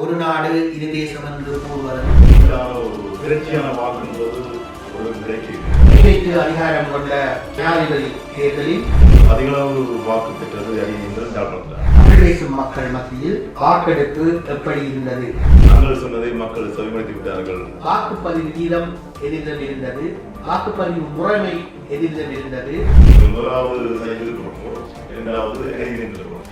ஒரு நாடு இரு தேசம் என்று கூறுவது ஒரு அதிகாரம் கொண்ட ஜனாதிபதி தேர்தலில் அதிகளவு வாக்கு பெற்றது பேசும் மக்கள் மத்தியில் வாக்கெடுப்பு எப்படி இருந்தது? நாங்கள் சொன்னதை மக்கள் செவிமடுத்தி விட்டார்கள் வாக்குப்பதிவு வீதம் எதிரிடம் இருந்தது. வாக்குப்பதிவு முறைமை எதிரிடம் இருந்தது. முதலாவது இரண்டாவது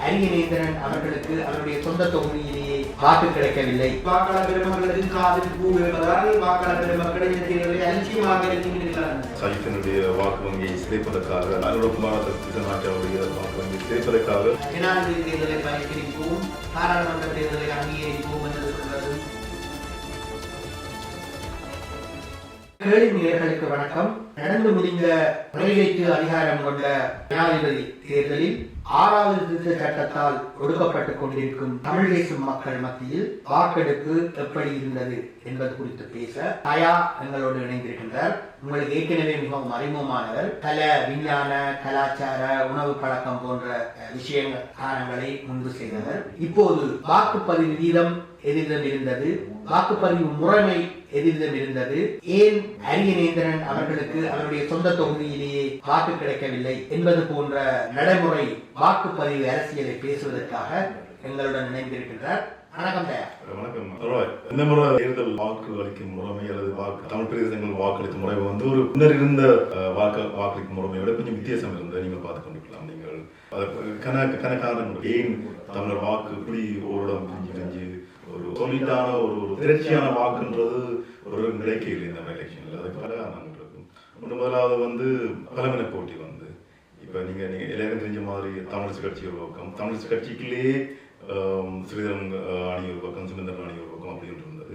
அரியநேந்திரன் அவர்களுக்கு அவருடைய சொந்த தொகுதியிலேயே வாக்கு கிடைக்கவில்லை. வாக்காளர் பெருமக்களின் காதில் பூ வைப்பதால் வாக்காளர் பெருமக்களை இந்த தேர்தலை அலட்சியமாக சஜித்தினுடைய வாக்கு வங்கியை சிதைப்பதற்காக அனுரகுமார நாட்டினுடைய வாக்கு வங்கியை சிதைப்பதற்காக. ஜனாதிபதி தேர்தலை பகிர்ந்தளிப்போம் பாராளுமன்ற தேர்தலை அங்கீகரிப்போம் என்று சொல்வது. கேள்வி நேயர்களுக்கு வணக்கம். நடந்து முடிந்த நிறைவேற்று அதிகாரம் கொண்ட ஜனாதிபதி தேர்தலில் ஆறாவது திருத்த சட்டத்தால் ஒடுக்கப்பட்டுக் கொண்டிருக்கும் தமிழ் பேசும் மக்கள் மத்தியில் வாக்கெடுப்பு எப்படி இருந்தது என்பது குறித்து பேச தயா எங்களோடு இணைந்திருக்கின்றார். உங்களுக்கு ஏற்கனவே மிகவும் அறிமுகமானவர் கல விஞ்ஞான கலாச்சார உணவு பழக்கம் போன்ற விஷயங்கள் காரணங்களை முன்பு செய்தவர். இப்போது வாக்குப்பதிவு வீதம் எதிரிடம் இருந்தது வாக்குப்பதிவு முறைமை எதிரிடம் இருந்தது ஏன் அரியநேந்திரன் அவர்களுக்கு அவருடைய சொந்த தொகுதியிலேயே வாக்கு கிடைக்கவில்லை என்பது போன்ற நடைமுறை வாக்குப்பதிவு அரசியலை பேசுவதற்காக எங்களுடன் இணைந்திருக்கின்றார். வணக்கம் வணக்கம். இந்த முறை தேர்தல் வாக்கு அளிக்கும் முறைமை அல்லது வாக்கு தமிழ் பிரதேசங்கள் வாக்களிக்கும் முறை வந்து ஒரு முன்னர் இருந்த வாக்கு வாக்களிக்கும் முறையை விட கொஞ்சம் வித்தியாசம் இருந்ததை நீங்கள் பார்த்து கொண்டிருக்கலாம். நீங்கள் அது கன கணக்கான ஏன் தமிழர் வாக்கு இப்படி ஓரிடம் பிரிஞ்சு பிரிஞ்சு ஒரு சொல்லிட்டான ஒரு ஒரு திரட்சியான வாக்குன்றது ஒரு நிலைக்கு இல்லை இந்த எலெக்ஷனில் அது பல காரணங்கள் இருக்கும். ஒன்று முதலாவது வந்து பலமின போட்டி வந்து. இப்போ நீங்கள் நீங்கள் எல்லாரும் தெரிஞ்ச மாதிரி தமிழிசு கட்சி ஒரு பக்கம். தமிழிசு கட்சிக்குள்ளேயே ஆம், ஸ்ரீதரன் அணி ஒரு பக்கம் சுமந்திரன் அணி ஒரு பக்கம் அப்படின்னு இருந்தது.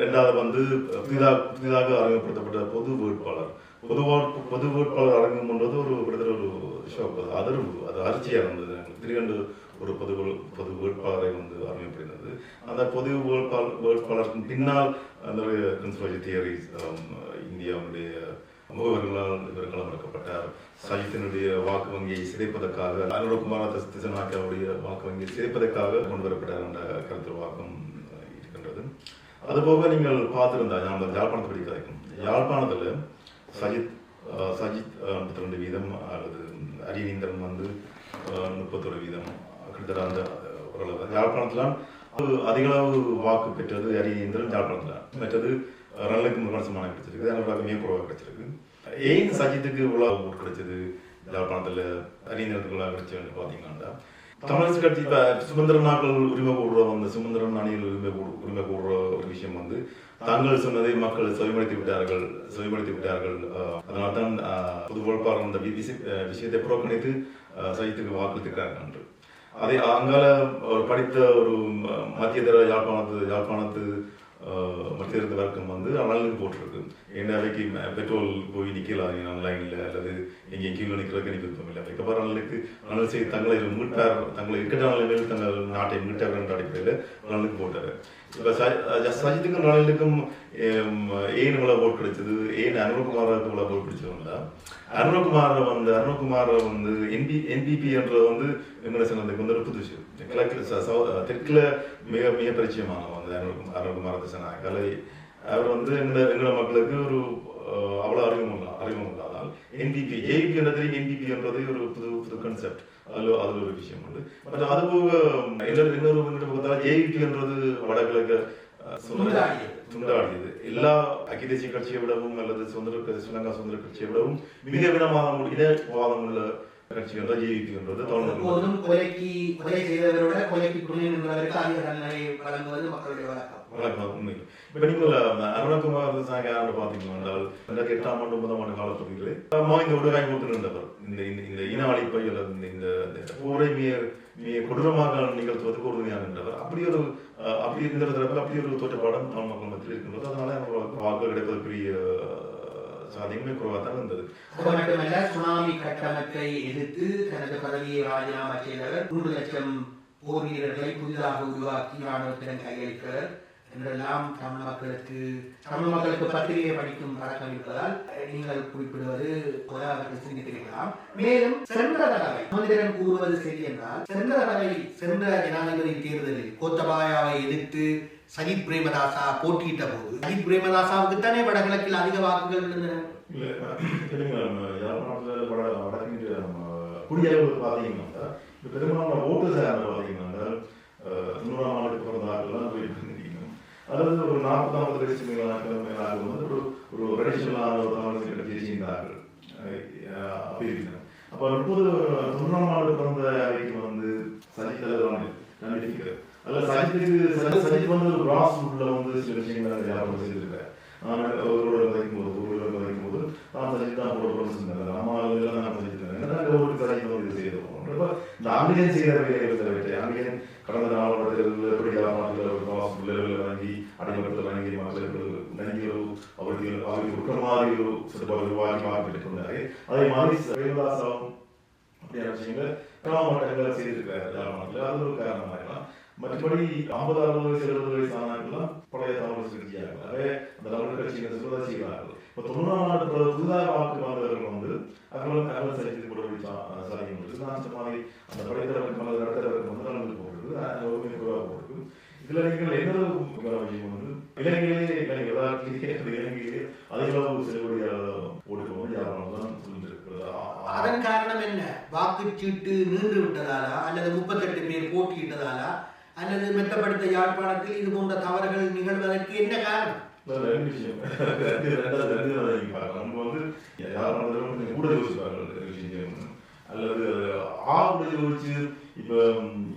ரெண்டாவது வந்து புதிதாக புதிதாக அறிமுகப்படுத்தப்பட்ட பொது வேட்பாளர். பொதுவாக பொது வேட்பாளர் அறிமுகம்ன்றது ஒரு கிட்டத்தட்ட ஒரு ஷோக் அது அதிர்வு அது அதிர்ச்சியாக இருந்தது. எனக்கு திரிகண்டு ஒரு பொது பொது வேட்பாளரை வந்து அறிமுகப்படுத்தினது. அந்த பொது வேட்பாளர் வேட்பாளருக்கு பின்னால் அந்த கன்சர்வேஜி தியரிஸ் um, இந்தியாவுடைய முகவர்களால் இவர் களமிறக்கப்பட்டார் சஜித்தினுடைய வாக்கு வங்கியை சிதைப்பதற்காக அனுரகுமார திசநாக்கியாவுடைய வாக்கு வங்கியை சிதைப்பதற்காக கொண்டு வரப்பட்டார் என்ற கருத்து வாக்கம் இருக்கின்றது. அதுபோக நீங்கள் பார்த்திருந்தா நம்ம யாழ்ப்பாணத்தை பற்றி கதைக்கும் யாழ்ப்பாணத்தில் சஜித் சஜித் முப்பத்தி ரெண்டு வீதம் அல்லது அரியநீந்திரன் வந்து முப்பத்தொரு வீதம் கிட்டத்தட்ட அந்த ஓரளவு யாழ்ப்பாணத்தில் அதிக அளவு வாக்கு பெற்றது அரியந்திரன் யாழ்ப்பாணத்தில் மற்றது ரன்னுக்கு விமர்சனமான கிடைச்சிருக்கு. அதனால மிக குறைவாக கிடைச்சிருக்கு. ஏன் சஜித்துக்கு இவ்வளோ ஓட்டு கிடைச்சது? யாழ்ப்பாணத்தில் அரியந்திரத்துக்குள்ள கிடைச்சதுன்னு பார்த்தீங்கன்னா தமிழரசு கட்சி இப்போ சுமந்திரன் நாட்கள் உரிமை கூடுற அந்த சுமந்திரன் அணியில் உரிமை கூடு உரிமை கூடுற ஒரு விஷயம் வந்து தாங்கள் சொன்னதை மக்கள் செவிமடுத்தி விட்டார்கள் செவிமடுத்தி விட்டார்கள். அதனால தான் பொது வேட்பாளர் அந்த விஷயத்தை புறக்கணித்து அஹ், சஜித்துக்கு வாக்களித்திருக்கிறார்கள் என்று. அதே அங்கால ஒரு படித்த ஒரு ம- மத்தியதர யாழ்ப்பாணத்து யாழ்ப்பாணத்து மற்ற மத்தியதர வர்க்கம் வந்து நலனுக்கு போட்டிருக்கு. என்ன அவைக்கு பெட்ரோல் போய் நிற்கலாம் நீங்கள் லைனில் அல்லது எங்கேயும் கீழே நிற்கிறதுக்கு எனக்கு விருப்பம் இல்லை. அதுக்கப்புறம் அனலுக்கு அனல் செய்து தங்களை மீட்டார் தங்களை இருக்கட்ட மேல் தங்கள் நாட்டை மீட்டார் என்ற அடிப்படையில் அனலுக்கு போட்டார். இப்போ சஜித்துக்கும் நலனுக்கும் ஏன் இவ்வளோ போட் கிடைச்சது? ஏன் அனுரகுமாருக்கு இவ்வளோ போட் கிடைச்சதுன்னா அருணகுமார் வந்து அருண்குமார் வந்து என்பி என்பிபி என்ற வந்து விமர்சனத்துக்கு வந்து ஒரு புதுசு கிழக்கு தெற்குல மிக மிக பரிச்சயமான வந்து அருணகுமார் அருணகுமார் திசனா கலை அவர் வந்து எங்களை எங்களோட மக்களுக்கு ஒரு அஹ், அவ்வளவு அறிமுகம் இல்லை அறிமுகம் இல்லாதால் என்பிபி ஜேபி என்றது என்பிபி என்றது ஒரு புது புது கான்செப்ட் அதுல அதுல ஒரு விஷயம் உண்டு. பட் அது போக இன்னொரு இன்னொரு முன்னிட்டு பார்த்தா ஜேபி என்றது வடகிழக்கு துண்டாடியது. எல்லா அகில தேசிய கட்சியை விடவும் அல்லது சுதந்திர ஸ்ரீலங்கா சுதந்திர கட்சியை விடவும் மிக உள்ள இனவாதம் உள்ள என்றது தமிழ் எப்போதும் கொலைக்கு கொலை செய்தவரோட கொலைக்கு துணை நின்றவருக்கு அதிக தண்டனை வழங்குவது மக்களுடைய வழக்கம் வழக்கம் உண்மை இப்ப நீங்கள் அருணகுமார் பாத்தீங்கன்னா என்றால் ரெண்டாயிரத்தி எட்டாம் ஆண்டு ஒன்பதாம் ஆண்டு காலப்பகுதியிலே இந்த விடுகாய் கொடுத்து நின்றவர் இந்த இந்த- இன அழிப்பை அல்லது இந்த போரை மிக மிக கொடூரமாக நிகழ்த்துவதற்கு உறுதியாக நின்றவர் அப்படி ஒரு அப்படி இருந்த தரப்பில் அப்படி ஒரு தோற்றப்பாடம் தமிழ் மக்கள் மத்தியில் இருக்கின்றது அதனால அவர்களுக்கு வாக்குகள் கிடைப்பதற்குரிய அஹ், சாத்தியமே குறைவாக தான் இருந்தது. அது மட்டுமல்ல சுனாமி கட்டமைப்பை எதிர்த்து தனது பதவியை ராஜினாமா செய்தவர் மூன்று லட்சம் போர் வீரர்களை புதிதாக உருவாக்கி ராணுவத்திடம் கையளிக்கிறார் என்றெல்லாம் தமிழ் மக்களுக்கு தமிழ் மக்களுக்கு பத்திரிகை படிக்கும் பழக்கம் இருப்பதால் நீங்கள் குறிப்பிடுவது போல அவர்கள் சிந்தித்திருக்கலாம் மேலும் சென்ற தடவை மந்திரன் கூறுவது சரி என்றால் சென்ற தடவை சென்ற ஜனாதிபதி தேர்தலில் கோத்தபாயாவை எதிர்த்து சஜித் பிரேமதாசா போட்டியிட்ட போது சஜித் பிரேமதாசாவுக்கு தானே வடகிழக்கில் அதிக வாக்குகள் விழுந்தன? இல்ல இல்லைங்க பார்த்தீங்கன்னா பெரும்பாலான ஓட்டு சேர்ந்து பார்த்தீங்கன்னா தொண்ணூறாம் ஆண்டுக்கு பிறந்தார்கள் அல்லது ஒரு நாற்பது ஐம்பது லட்சம் மேலாக மேலாக வந்து ஒரு ஒரு ட்ரெடிஷனலான ஒரு தமிழ் கட்சி செய்தார்கள் அப்படி இருக்கிறேன் அப்போ முப்பது தொண்ணூறாம் ஆண்டு பிறந்த அவைக்கு வந்து சஜித் தலைவரான நம்பிக்கை அதில் சஜித்துக்கு சஜித் சஜித் வந்து ஒரு கிராஸ் ரூட்ல வந்து சில விஷயங்கள் வியாபாரம் செய்திருக்காரு நான் ஒருவரோட வைக்கும் போது ஒருவரோட வைக்கும் போது நான் சஜித் தான் போட போட சொன்னேன் அம்மா எல்லாம் நான் சஜித்தேன் என்ன ஒரு சஜித் வந்து இது செய்தோம் இந்த ஆங்கிலேயன் செய்த வேலையை விட்டு. ஆங்கிலேயன் கடந்த நாளோட எப்படி வியாபாரத்தில் ஒரு வாங்கி அடிமட்டத்தில் வாங்கி மக்களுக்கு நன்றி ஒரு அவருக்கு அவருக்கு விட்ட மாதிரி ஒரு சிறப்பாக வாங்கி மார்க்கெட் அதே மாதிரி வேலுதாசாவும் அப்படியான விஷயங்கள் கிராமட்டங்களை செய்திருக்காரு கிராமத்தில் அது ஒரு காரணம் மாதிரிலாம் மற்றபடி ஐம்பது அறுபது வயசு எழுபது வயசு ஆனாங்கெல்லாம் பழைய தமிழ் கட்சியார்கள் அதே அந்த தமிழ் கட்சியை சொல்வதா செய்வார்கள். இப்போ தொண்ணூறாம் ஆண்டு புதிதாக வாக்கு வந்தவர்கள் வந்து அவங்களும் தகவல் சரித்து கூட சாதிக்க முடியுது மாதிரி அந்த படைத்தவருக்கு மற்ற நடத்தவர்கள் வந்து கலந்து போடுறது ஒருமை குறைவாக போடுது இதுல நீங்கள் என்ன விஷயம் வந்து இலங்கையிலே இலங்கை யதார்த்திலே இலங்கையிலே அதிகளவு செல்லுபடியாக ஓடுகிறோம் யாரும் தான் சொல்லியிருக்கிறது அதன் காரணம் என்ன? வாக்குச்சீட்டு நீண்டு விட்டதாலா அல்லது முப்பத்தெட்டு பேர் போட்டியிட்டதாலா அல்லது மெத்தப்படுத்த யாழ்ப்பாணத்தில் இது போன்ற தவறுகள் நிகழ்வதற்கு என்ன காரணம்? ரெண்டு விஷயம். ரெண்டு ரெண்டாவது ரெண்டு நம்ம வந்து யார் நடந்தாலும் கொஞ்சம் கூட யோசிப்பார்கள் விஷயம் அல்லது ஆவுடைய கூட யோசிச்சு இப்ப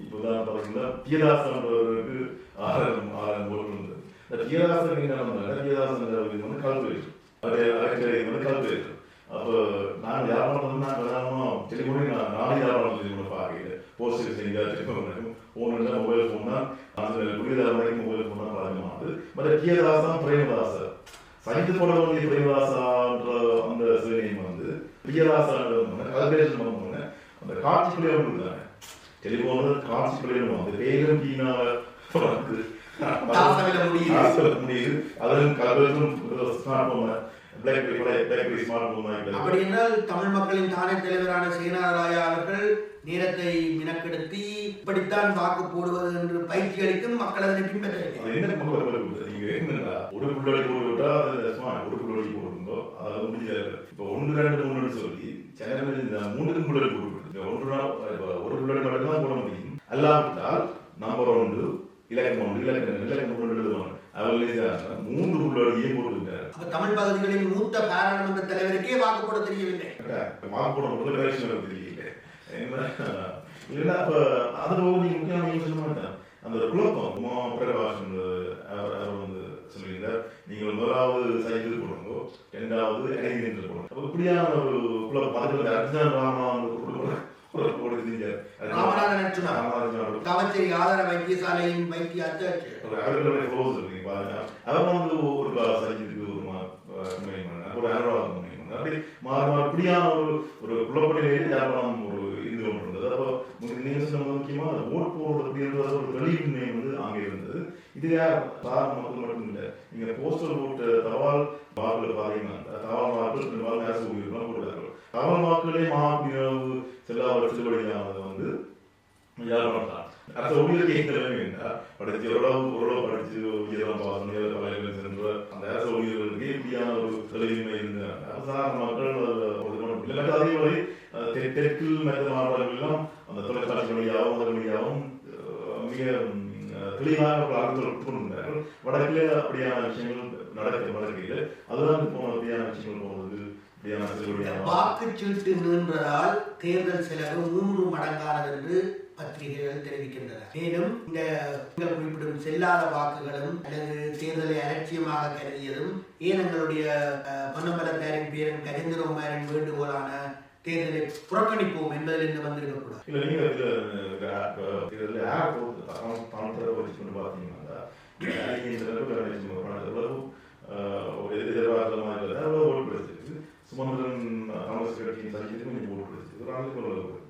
இப்ப தான் பாத்தீங்கன்னா பியதாசன்றவருக்கு ஆயிரம் ஆயிரம் போட்டு இருந்தது இந்த பியதாசன் என்ன பண்ணாங்க பியதாசன் வந்து கல்வெட்டு. அது அரைக்கரை வந்து கல்வெட்டு. அப்போ நான் வியாபாரம் நான் பிரதானமாக டெலிஃபோனே நான் நாளை வியாபாரம் டெலிஃபோனை பார்க்கல போஸ்டர் செஞ்சா டெலிஃபோன் ஃபோன் இருந்தால் மொபைல் ஃபோன் தான் அந்த குடியதார வரைக்கும் மொபைல் ஃபோன் தான் பழக்கமானது. மற்ற பிரியதாசன் பிரேமதாசர். சனித்து போட பிரேமதாசான்ற அந்த சிவனையும் வந்து பிரியதாசான்ற கல்பேஷன் பண்ணுவாங்க அந்த காட்சிக்குள்ளே ஒன்று தானே டெலிஃபோன் காட்சிக்குள்ளே அந்த பேரும் பீனாவை வந்து முடியுது. முடியுது அதுவும் கல்பேஷன் ஸ்மார்ட் அப்படி என்றால் தமிழ் மக்களின் தானே தலைவரான சேனாராயா அவர்கள் நேரத்தை மினக்கெடுத்தி இப்படித்தான் வாக்கு போடுவது என்று பயிற்சி அளித்தும் மக்கள் அதனை இப்போ ஒன்று ரெண்டு மூணுன்னு சொல்லி ஒன்று ஒரு புள்ளி மட்டும் தான் போட முடியும். அல்லாவிட்டால் நம்பர் ஒன்று இலக்கம் ஒன்று இலக்கம் இலக்கம் ஒன்று எழுதுவாங்க அவர்களே மூன்று புள்ளியே போட்டு விட்டாரு அப்ப தமிழ் பகுதிகளின் மூத்த பாராளுமன்ற தலைவருக்கே வாக்கு போட தெரியவில்லை மார்க் போட முதல்ல கரெக்ஷன் தெரியல என்ன இல்லைன்னா அப்ப அதுல ஒரு நீங்க முக்கியமான நீங்க சொல்ல மாட்டேன். அந்த குழப்பம் உமா அவர் அவர் வந்து சொல்லியிருந்தார். நீங்கள் முதலாவது சைக்கிள் போடுங்க இரண்டாவது இணைந்து போடுங்க. அப்ப இப்படியான ஒரு குழப்பம் அதுக்கு அர்ஜுன் ராமா ஒரு. ராமநாதன் கவச்சேரி ஆதார வைத்தியசாலையின் வைத்திய ஒரு பாருங்க. அவர் வந்து ஒரு கிளாஸ் அடிக்கிறதுக்கு ஒரு. ஒரு. அப்படி மாறி மாறி இப்படியான ஒரு ஒரு குழப்பநிலையில ஜாபனம் ஒரு இருந்து கொண்டிருந்தது. அப்போ உங்களுக்கு சொன்னது முக்கியமா? ஓட் போடுறது அப்படின்றது ஒரு தெளிவின்மை வந்து அங்கே இருந்தது. இது யார் சாதாரண மக்கள் மட்டும் இல்லை நீங்க போஸ்டல் ஓட்டு தவால் வாக்குல பாத்தீங்கன்னா தவால் வாக்குகள் பெரும்பாலும் அரசு ஊழியர்கள் போடுவார்கள் தபால் வாக்குகளே மகாபிரிவு செல்லாத செல்லுபடியானது வந்து யாரும் தான் அரசு ஊழியருக்கு என்றால் படிச்சு தெற்கில் மனித மாவட்டங்கள் அந்த தொலைக்காட்சி வழியாகவும் அதன் வழியாகவும் மிக தெளிவாக பார்த்து வடக்கிலே அப்படியான விஷயங்கள் நடக்க நடக்கையில் அதுதான் இப்போ அப்படியான விஷயங்கள் போனது வாக்குச்சீட்டு நின்றதால் தேர்தல் செலவு மூன்று மடங்கானது என்று பத்திரிகைகள் தெரிவிக்கின்றன. மேலும் இந்த குறிப்பிடும் செல்லாத வாக்குகளும் அல்லது தேர்தலை அலட்சியமாக கருதியதும் ஏன் எங்களுடைய பொன்னம்பலத்தாரின் பேரன் கரிந்திரகுமாரின் வேண்டுகோளான தேர்தலை புறக்கணிப்போம் என்பதிலிருந்து வந்திருக்கக்கூடாது. இல்ல நீங்க இதுல அஹ், இதுல ஆப் பணத்தை வச்சு கொண்டு பாத்தீங்கன்னா இந்த அளவுக்கு நினைச்சு மாதிரி இல்லை. ஓட்டு கிடைச்சிருக்கு? சுமந்திரன் காங்கிரஸ் கட்சியின் சகித்து கொஞ்சம் ஓட்டு கிடைச்சிருக்கு.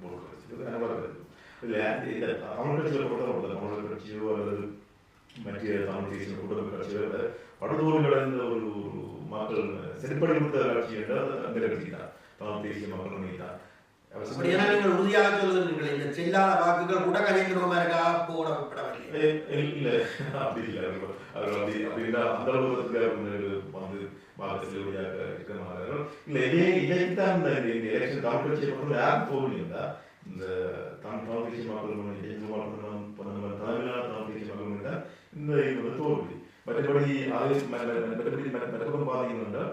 ஓட்டு கிடைச்சிருக்கு. கிடைச்சிருக்கு இல்ல இந்த தமிழ் கட்சியில் பொறுத்தவரை தமிழர் கட்சியோ அல்லது மற்ற தமிழ் தேசிய கூட்டமை கடந்த ஒரு ஒரு மக்கள் செருப்படி கொடுத்த கட்சி என்றால் அந்த கட்சி தான். தமிழ் தேசிய மக்கள் முன்னணி தான் அப்படியானால் நீங்கள் உறுதியாக சொல்லுகிறீர்கள் இந்த செல்லாத வாக்குகள் கூட கலைஞர் இருக்கா? போடப்படவில்லை இல்ல அப்படி இல்ல. அவர்கள் அப்படி அப்படின்னா அந்த அளவுக்கு வந்து பார்த்து செல்லுபடியாக இருக்க மாட்டார்கள் இல்ல இதே இதைத்தான் இந்த இந்த எலெக்ஷன் தமிழ் கட்சியை பொறுத்த யார் போகலையா இந்த தமிழ் தமிழ் தேசிய மக்கள் முன்னணி தேசிய மக்கள் முன்னணி தமிழ்நாடு தமிழ் தேசிய மக்கள் முன்னணி தான் இந்த இது வந்து தோல்வி. மற்றபடி அது மற்றபடி மற்றபடி பார்த்தீங்கன்னா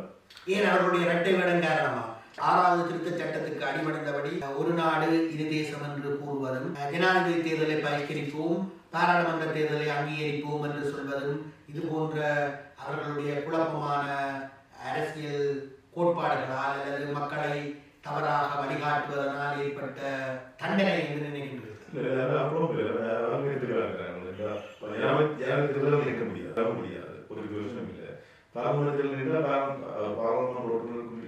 ஏன் அவர்களுடைய இரட்டை வேடம் காரணமா? ஆறாவது திருத்த சட்டத்துக்கு அடிபணிந்தபடி ஒரு நாடு இரு தேசம் என்று கூறுவதும் ஜனாதிபதி தேர்தலை பகிஷ்கரிப்போம் பாராளுமன்ற தேர்தலை அங்கீகரிப்போம் என்று சொல்வதும் இது போன்ற அவர்களுடைய குழப்பமான அரசியல் கோட்பாடுகளால் அல்லது மக்களை தவறாக வழிகாட்டுவதனால் ஏற்பட்ட தண்டனை என்று நினைக்கின்றது. இருக்க முடியாது. ஒரு யோசனை இல்லை. பாராளுமன்றத்தில் நின்றால் பாராளுமன்ற உறுப்பினர்களுக்கு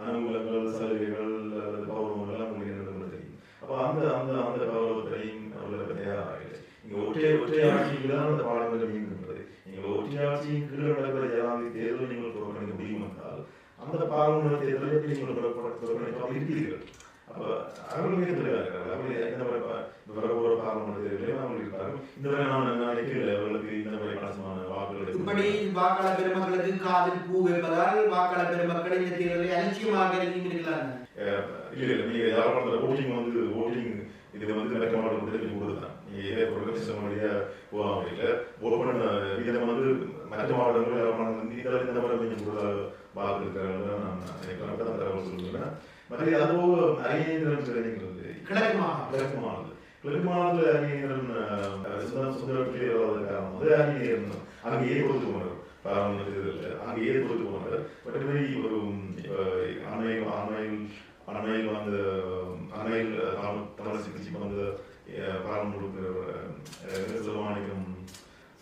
அனுகூலங்கள் சலுகைகள் அல்லது கௌரவங்கள் எல்லாம் உங்களுக்கு தெரியும் அப்ப அந்த அந்த அந்த கௌரவத்தையும் அவர்களுக்கு தயாராகவில்லை இங்க ஒற்றை ஒற்றை ஆட்சியில் தான் அந்த பாராளுமன்றம் இயங்குகின்றது நீங்கள் ஒற்றை ஆட்சியின் கீழ் நடக்கிற ஜனாதிபதி தேர்தல் நீங்கள் புறக்கணிக்க முடியும் என்றால் அந்த பாராளுமன்ற இருப்பீர்கள் அப்ப அவர்கள் மிக தெளிவாக இருக்கிறார்கள் அவர்கள் இந்த மாதிரி பா- இந்த வரப்போற பாராளுமன்ற தேர்தலையும் அவர்கள் இருக்கார்கள் இந்த மாதிரி நான் நினைக்கல அவர்களுக்கு இந்த மாதிரி கணிசமான வாக்குகள் இப்படி வாக்காளர் பெருமக்களுக்கு காதில் பூ வைப்பதால் வாக்காளர் பெருமக்கள் இந்த தேர்தலை அலட்சியமாக இல்ல இல்ல யாழ்ப்பாணத்துல ஓட்டிங் வந்து ஓட்டிங் இது வந்து விகிதம் வந்து மற்ற மாவட்டங்கள் யாழ்ப்பாணம் வந்து இதில் இந்த மாதிரி கொஞ்சம் கூடுதல் வாக்கு இருக்கிறாங்க நான் நினைக்கிறேன். அப்படி தான் தகவல் சொல்லுவேன் மற்ற அதுவும் அரியந்திரன் கிடைக்கிறது கிழக்கு மாகாணம் கிழக்கு மாநிலம் கிழக்கு மாநிலத்தில் அரியந்திரன் சுந்தரம் சுந்தரத்திலே வராத காரணம் வந்து அரியந்திரன் அங்கேயே கொடுத்து போனார். பாராளுமன்ற தேர்தலில் அங்கேயே கொடுத்து போனார். மற்றபடி ஒரு அண்மையில் அண்மையில் அண்மையில் வந்து அண்மையில் தமிழ் சிகிச்சை சிகிச்சைக்கு பாராளுமன்ற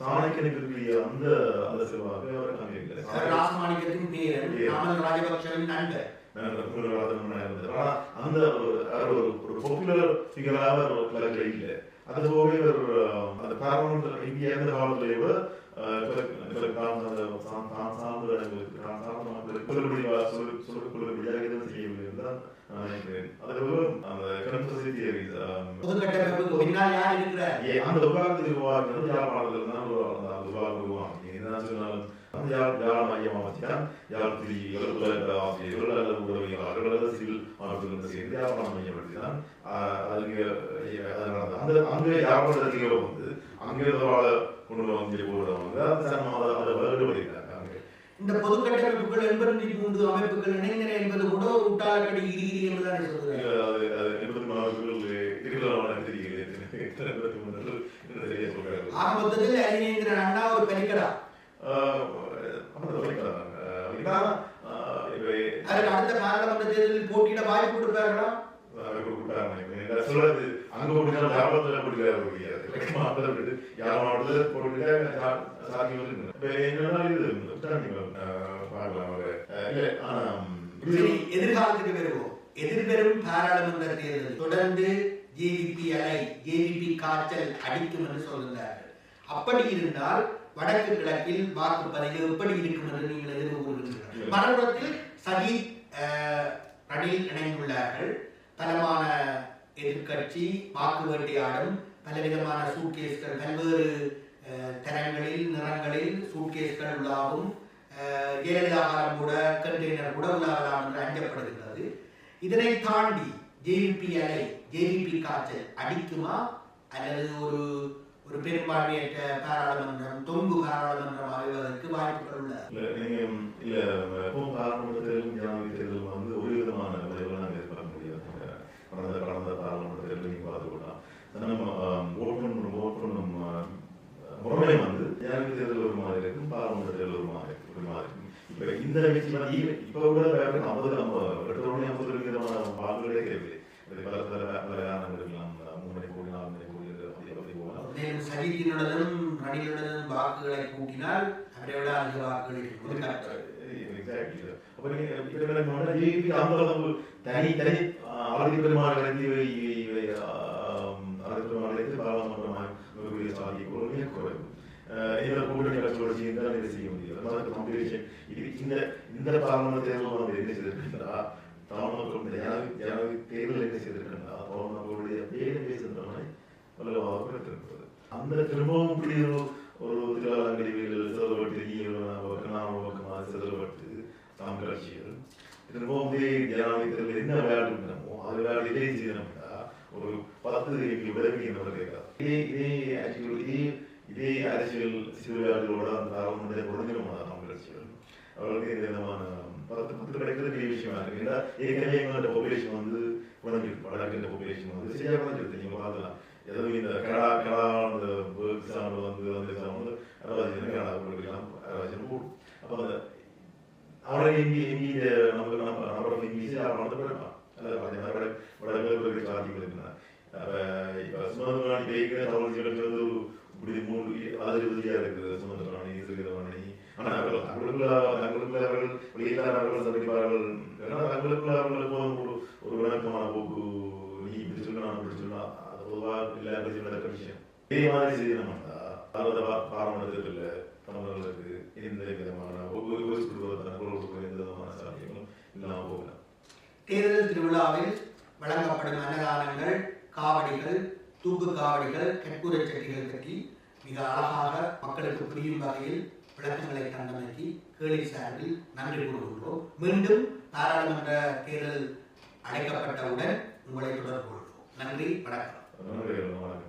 சாணக்கியனுக்கு அந்த அந்த செல்வாக்கு அங்கே இல்லை ராசமாணிக்கத்தின் பேரன் நண்பர். அந்த ஒரு அவர் பாப்புலர் ஃபிகராக ஒரு கிழக்கில் இல்லை. இவர் அந்த பாராளுமன்ற இங்கே இருந்த காலத்திலே எதுவும் செய்யவில்லை நினைக்கிறேன். அதுபோக அந்த அஹ், பொதுக்கட்டமைப்புக்கு பின்னால் யார் இருக்கிறார்? அந்த உருவாக்கினது யாழ்ப்பாணத்தில் தான் அந்த உருவாக்கி என்ன சொன்னாலும் யாழ் யாழ் மையம் அமைச்சான் யாழ் திரிகள் உலக ஆசிரியர்கள் அல்லது உதவியாளர்கள் அல்லது சிவில் அமைப்புகள் சேர்ந்து யாழ்ப்பாணம் மையம் தான் அதுக்கு அந்த அங்கே யாழ்ப்பாணத்தில் வந்து அங்கே வாழ கொண்டு வந்து போடுறவங்க அதை அங்கே. இந்த பொதுக்கட்டமைப்புகள் எண்பத்தி மூன்று அமைப்புகள் இணைந்தன என்பது கூட ஒரு உட்டாளக்கடி என்றுதான் சொல்கிறார் ஆக மொத்தத்தில் அறிஞேந்திரன் அண்ணா ஒரு பலிக்கடா அதுக்கு அடுத்த பாராளுமன்ற தேர்தலில் போட்டியிட வாய்ப்பு கொடுப்பார்களா சொல்றது அங்க யார் மாவட்டத்தில் சாதி பார்க்கலாம் எதிர்காலத்துக்கு வருவோம் எதிர்வரும் பாராளுமன்ற தேர்தல் தொடர்ந்து ஜேவிபி அலை ஜேவிபி காய்ச்சல் அடிக்கும் என்று சொல்கிறார்கள் அப்படி இருந்தால் வடக்கு கிழக்கில் வாக்குப்பதிவு எப்படி இருக்கும் என்று நீங்கள் எதிர்கொள்கிறீர்கள் மறுபுறத்தில் சஜித் ரணில் இணைந்துள்ளார்கள். பலமான எதிர்கட்சி வாக்கு வேட்டையாடும் பலவிதமான சூட்கேஸ்கள் பல்வேறு தரங்களில் நிறங்களில் சூட்கேஸ்கள் உள்ளாகும் ஜெயலலிதாவாரம் கூட கண்டெய்னர் கூட உள்ளாகலாம் என்று அஞ்சப்படுகின்றது. இதனை தாண்டி ஜேவிபி அலை ஜேவிபி காய்ச்சல் அடிக்குமா? அல்லது ஒரு ஒரு பெரும்பான்மையற்ற பாராளுமன்றம் தொங்கு பாராளுமன்றம் அமைவதற்கு வாய்ப்புகள் உள்ளது. இல்ல பாராளுமன்ற வந்து ஒரு விதமான எதிர்பார்க்க முடியாது. கடந்த கடந்த பாராளுமன்ற தேர்தல் நீங்க பார்த்துக்கலாம் நம்ம ஓட் பண்ணும் ஓட் பண்ணும் முறைமை வந்து ஜனாதிபதி தேர்தல் ஒரு மாதிரி இருக்கும் பாராளுமன்ற தேர்தல் ஒரு மாதிரி இருக்கும், ஒரு மாதிரி இருக்கும். இந்த விஷயம் கூட வேற ஐம்பது ஐம்பது எட்டு மணி ஐம்பது விதமான வாக்குகளே தேவையில்லை பல பல பல காரணங்கள் இருக்கலாம் மூணு மணி கோடி நாலு மணி கோடி அப்படி அப்படி போகலாம் மேலும் சஜித்தினுடனும் ரணிலுடனும் வாக்குகளை கூட்டினால் அவரை விட அதிக வாக்குகள் தேர்தல் என்ன செய்திருக்கின்றா தமிழ் அந்த திரும்பவும் இப்படி ஒரு ஒரு திருவாலங்கடிவில் சிதறப்பட்டு பக்கமாக சிதறப்பட்டு தாம் கட்சிகள் திரும்பவும் இதே என்ன விளையாட்டு அது விளையாட்டு இதே செய்யணும்னா ஒரு பத்து எங்களுக்கு உதவி என்ன இதே இதே இதே இதே அரசியல் அந்த குறைஞ்சிருமா தாம் கட்சிகள் அவர்களுக்கு இந்த விதமான பத்து பத்து கிடைக்கிறது பெரிய விஷயமா இருக்கு. ஏன்னா ஏற்கனவே எங்களோட பாப்புலேஷன் வந்து குறைஞ்சிருக்கு வடக்கு பாப்புலேஷன் வந்து சரியாக குறைஞ்சிருக்கு நீங்கள் பார்த்தலாம் எதுவும் இந்த கனடா கனடா அந்த எக்ஸாம் வந்து அந்த எக்ஸாம் அரவாஜன் கனடா கொடுக்கலாம் அரவாஜன் கூடும் அப்போ அந்த அவரை இங்கே இங்கே நமக்கு நம்ம நம்மளோட இங்கிலீஷ் அவனோட பிறப்பான் வட வடகிழக்கு சாதிகள் இருக்கிறான் இப்போ சுமந்தராணி பேய்க்கிற தமிழ் ஜீவன் வந்து இப்படி மூணு அதிர்வதியாக இருக்குது. சுமந்தராணி சிறுகிதவாணி ஆனால் அவர்கள் தங்களுக்குள்ள தங்களுக்குள்ள அவர்கள் வெளியிலாளர்கள் சந்திப்பார்கள். ஏன்னா தங்களுக்குள்ள அவர்களுக்கு ஒரு ஒரு விளக்கமான போக்கு. நீ இப்படி சொல்லணும் நான் இப்படி சொல்லலாம் பொதுவாக எல்லா கட்சியும் நடக்கிற விஷயம் இதே மாதிரி செய்ய மாட்டா பாரத பாரம்பரியத்தில் தமிழர்களுக்கு எந்த விதமான எந்த விதமான சாத்தியங்களும் இல்லாமல் போகலாம் தேர்தல் திருவிழாவில் வழங்கப்படும் அன்னதானங்கள் காவடிகள் தூக்கு காவடிகள் கற்பூரை செடிகள் பற்றி மிக அழகாக மக்களுக்கு புரியும் வகையில் விளக்கங்களை தந்தமைக்கு கேளி சார்பில் நன்றி கூறுகின்றோம். மீண்டும் பாராளுமன்ற தேர்தல் அழைக்கப்பட்டவுடன் உங்களை தொடர்பு கொள்வோம். நன்றி வணக்கம். நன்றி வணக்கம்